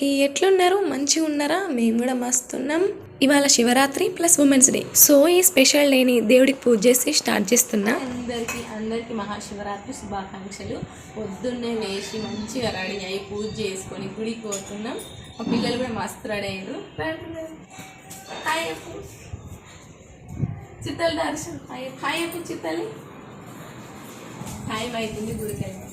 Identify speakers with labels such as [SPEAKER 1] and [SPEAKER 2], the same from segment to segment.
[SPEAKER 1] అందరికీ ఎట్లున్నారు? మంచిగా ఉన్నారా? మేము కూడా మస్తున్నాం. ఇవాళ Shivaratri plus women's day so ఈ స్పెషల్ డేని దేవుడికి పూజ చేసి స్టార్ట్ చేస్తున్నా.
[SPEAKER 2] అందరికీ అందరికీ మహాశివరాత్రి శుభాకాంక్షలు. పొద్దున్నే లేచి మంచిగా రెడీ అయ్యి పూజ చేసుకొని గుడికి పోతున్నాం. మా పిల్లలు కూడా మస్తు రెడీ అయ్యారు హాయ్ చిత్తలు దర్శనం హాయ్ హాయ్ చెప్పు చిత్తలి టైం అవుతుంది గుడికి వెళ్దాం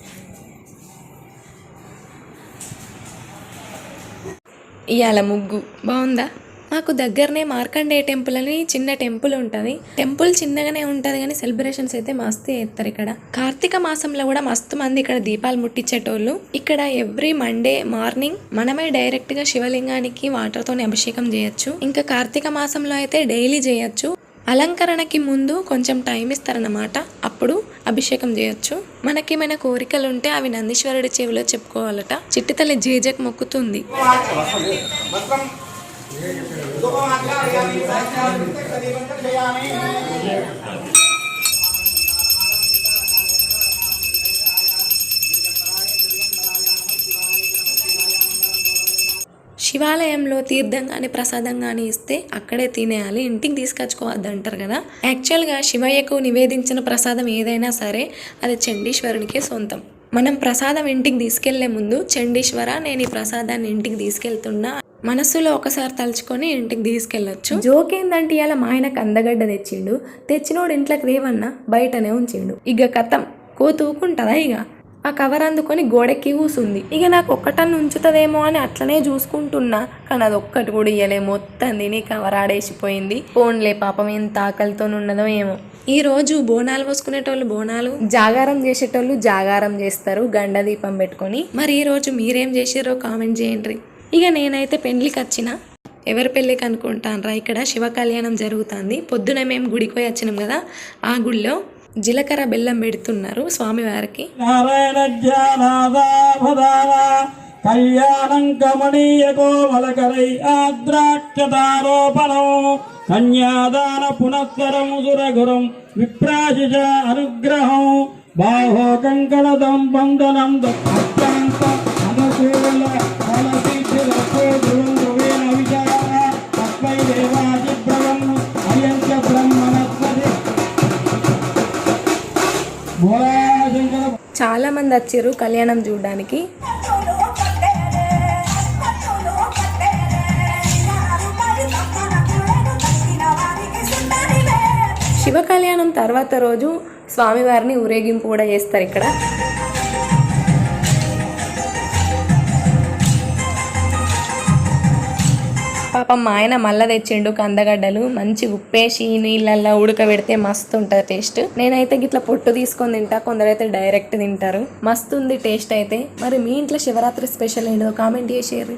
[SPEAKER 1] ఇవాళ ముగ్గు. బాగుందా మాకు దగ్గరనే మార్కండేయ టెంపుల్ అని చిన్న టెంపుల్ ఉంటుంది. టెంపుల్ చిన్నగానే ఉంటుంది కానీ సెలబ్రేషన్స్ అయితే మస్తు చేస్తారు ఇక్కడ. కార్తీక మాసంలో కూడా మస్తు మంది ఇక్కడ దీపాలు ముట్టించేటోళ్ళు ఇక్కడ ఎవ్రీ మండే మార్నింగ్ మనమే డైరెక్ట్గా శివలింగానికి వాటర్ తోని అభిషేకం చేయొచ్చు. ఇంకా కార్తీక మాసంలో అయితే డైలీ చేయొచ్చు. అలంకరణకి ముందు కొంచెం టైం ఇస్తారన్నమాట. అప్పుడు అభిషేకం చేయొచ్చు. మనకేమైనా కోరికలు ఉంటే అవి నందీశ్వరుడి చెవిలో చెప్పుకోవాలట. చిట్టితల్లి జేజకు మొక్కుతుంది. శివాలయంలో తీర్థం కానీ ప్రసాదం కానీ ఇస్తే అక్కడే తినేయాలి ఇంటికి తీసుకొచ్చుకోవద్దు అంటారు కదా. యాక్చువల్గా శివయ్యకు నివేదించిన ప్రసాదం ఏదైనా సరే అది చండీశ్వరునికే సొంతం. మనం ప్రసాదం ఇంటికి తీసుకెళ్ళే ముందు చండీశ్వర నేను ఈ ప్రసాదాన్ని ఇంటికి తీసుకెళ్తున్నా మనసులో ఒకసారి తలుచుకొని ఇంటికి తీసుకెళ్ళొచ్చు. జోక్ ఏందంటే ఇలా మా ఆయనకు అందగడ్డ తెచ్చిండు. తెచ్చినోడు ఇంట్లోకి రేవన్నా బయటనే ఉంచిండు. ఇక కథం. కోతూకుంటుందా ఇక ఆ కవర్ అందుకొని గోడెక్కి కూసుంది. ఇక నాకు ఒక్కటన్ను ఉంచుతుందేమో అని అట్లనే చూసుకుంటున్నా. కానీ అది ఒక్కటి కూడా ఇయ్యలే. మొత్తం తిని కవర్ ఆడేసిపోయింది. ఫోన్లే పాపం ఎంత ఆకలితో ఉండదో ఏమో. ఈ రోజు బోనాలు పోసుకునేటోళ్ళు బోనాలు జాగారం చేసేటోళ్ళు జాగారం చేస్తారు గండ దీపం పెట్టుకొని. మరి ఈ రోజు మీరేం చేసారో కామెంట్ చేయండి. ఇక నేనైతే పెండ్లికి వచ్చిన. ఎవరి పెళ్ళికి అనుకుంటానరా? ఇక్కడ శివ కళ్యాణం జరుగుతుంది. పొద్దున మేము గుడికి పోయి వచ్చినాం కదా. ఆ గుడిలో జీలకర్ర బెల్లం పెడుతున్నారు స్వామివారికి.
[SPEAKER 3] నారాయణ జ్ఞానాదాభదాన కళ్యాణం కమనీయకో వలకరై ఆద్రాక్షతారోపణం కన్యాదాన పునఃకరం సురగురం విప్రాశిష అనుగ్రహం బాహో కంకణదం బంధనం అత్యంత అనుకూల
[SPEAKER 1] చాలా మంది వచ్చారు కళ్యాణం చూడడానికి. శివ కళ్యాణం తర్వాత రోజు స్వామివారిని ఊరేగింపు కూడా చేస్తారు ఇక్కడ. పాపం మా ఆయన మళ్ళా తెచ్చిండు కందగడ్డలు. మంచి ఉప్పేసి నీళ్ళల్లో ఉడకబెడితే మస్తు ఉంటుంది టేస్ట్. నేనైతే గిట్ల పొట్టు తీసుకొని తింటా కొందరైతే డైరెక్ట్ తింటారు. మస్తు ఉంది టేస్ట్ అయితే. మరి మీ ఇంట్లో శివరాత్రి స్పెషల్ ఏంటో కామెంట్ చేసేరు